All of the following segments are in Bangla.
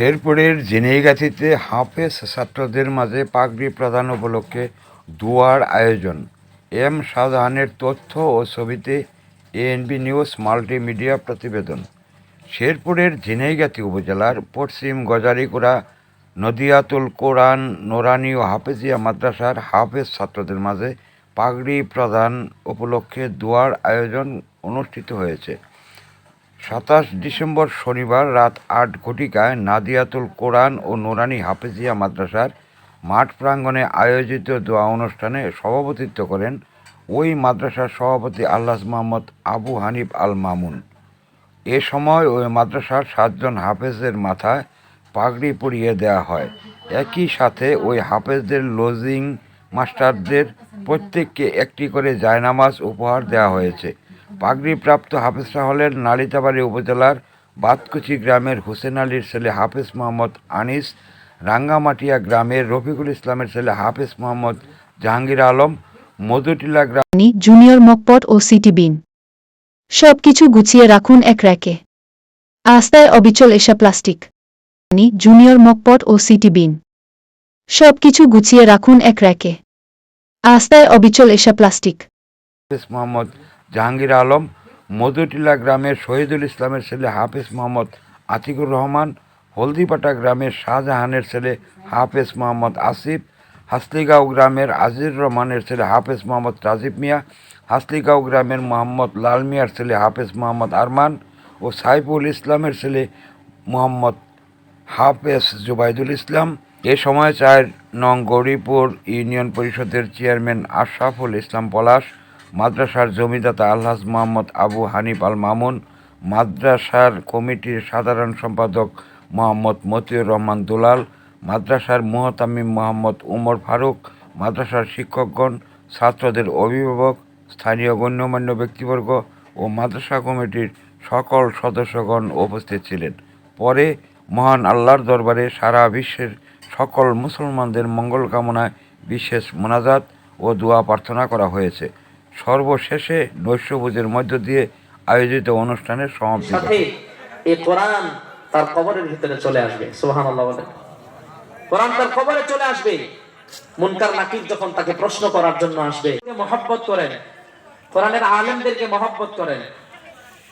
শেরপুরের জেনেগাতিতে হাফেজ ছাত্রদের মাঝে পাগড়ি প্রদান উপলক্ষে দুয়ার আয়োজন। এম শাহজাহানের তথ্য ও ছবিতে এএনবি নিউজ মাল্টিমিডিয়া প্রতিবেদন। শেরপুরের ঝিনাইগাতি উপজেলার পশ্চিম গজারিকুড়া, নদিয়াতুল কোরআন, নোরানি ও হাফেজিয়া মাদ্রাসার হাফেজ ছাত্রদের মাঝে পাগড়ি প্রদান উপলক্ষে দুয়ার আয়োজন অনুষ্ঠিত হয়েছে। সাতাশ ডিসেম্বর শনিবার রাত আট ঘটিকায় নাদিয়াতুল কোরআন ও নুরানি হাফেজিয়া মাদ্রাসার মাঠ প্রাঙ্গণে আয়োজিত দোয়া অনুষ্ঠানে সভাপতিত্ব করেন ওই মাদ্রাসার সভাপতি আল্লাহ মোহাম্মদ আবু হানিফ আল মামুন এ সময় ওই মাদ্রাসার সাতজন হাফেজের মাথায় পাগড়ি পরিয়ে দেওয়া হয়। একই সাথে ওই হাফেজদের লজিং মাস্টারদের প্রত্যেককে একটি করে জায়নামাজ উপহার দেওয়া হয়েছে। পাগড়িপ্রাপ্ত হাফেজরা হলেন নালিতাবাড়ি উপজেলার বাতকুচি গ্রামের হোসেন আলীর ছেলে হাফেজ মোহাম্মদ আনিস, রাঙ্গামাটিয়া গ্রামের রফিকুল ইসলামের ছেলে হাফেজ মোহাম্মদ জাহাঙ্গীর আলম, মধুটিলা গ্রাম জুনিয়র মকপট ও সিটি বিন। সবকিছু গুছিয়ে রাখুন এক র্যাকে। আস্তায় অবিচল এসা প্লাস্টিক। জুনিয়র মকপট ও সিটি বিন। সবকিছু গুছিয়ে রাখুন এক র্যাকে। আস্তায় অবিচল এসা প্লাস্টিক। মোহাম্মদ জাহাঙ্গীর আলম, মধুটিলা গ্রামের শহীদুল ইসলামের ছেলে হাফেজ মোহাম্মদ আতিকুর রহমান হলদিপাটা গ্রামের শাহজাহানের ছেলে হাফেজ মোহাম্মদ আসিফ, হাসলিগাঁও গ্রামের আজির রহমানের ছেলে হাফেজ মোহাম্মদ রাজীব মিয়া, হাসলিগাঁও গ্রামের মোহাম্মদ লাল মিয়ার ছেলে হাফেজ মোহাম্মদ আরমান ও সাইফুল ইসলামের ছেলে মোহাম্মদ হাফেজ জুবাইদুল ইসলাম। এ সময় চার নং গৌরীপুর ইউনিয়ন পরিষদের চেয়ারম্যান আশরাফুল ইসলাম পলাশ মাদ্রাসার জমিদাতা আলহাজ মোহাম্মদ আবু হানিফ আল মামুন মাদ্রাসার কমিটির সাধারণ সম্পাদক মোহাম্মদ মতিউর রহমান দুলাল, মাদ্রাসার মুহতামিম মোহাম্মদ উমর ফারুক, মাদ্রাসার শিক্ষকগণ, ছাত্রদের অভিভাবক, স্থানীয় গণ্যমান্য ব্যক্তিবর্গ ও মাদ্রাসা কমিটির সকল সদস্যগণ উপস্থিত ছিলেন। পরে মহান আল্লাহর দরবারে সারা বিশ্বের সকল মুসলমানদের মঙ্গল কামনায় বিশেষ মোনাজাত ও দোয়া প্রার্থনা করা হয়েছে। সর্বশেষে নৈশভোজের মধ্য দিয়ে আয়োজিত অনুষ্ঠানের সমাপ্তি এই কোরআন তার কবরের ভিতরে চলে আসবে কোরআন তার কবরে চলে আসবে। মুনকার নাকির যখন তাকে প্রশ্ন করার জন্য আসবে মহব্বত করেন। কোরআনের আলেমদেরকে মহব্বত করেন।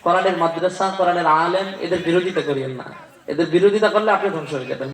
কোরআনের মাদ্রাসা, কোরআনের আলেম, এদের বিরোধিতা করিয়েন না। এদের বিরোধিতা করলে আপনি ধ্বংস হয়ে যাবেন।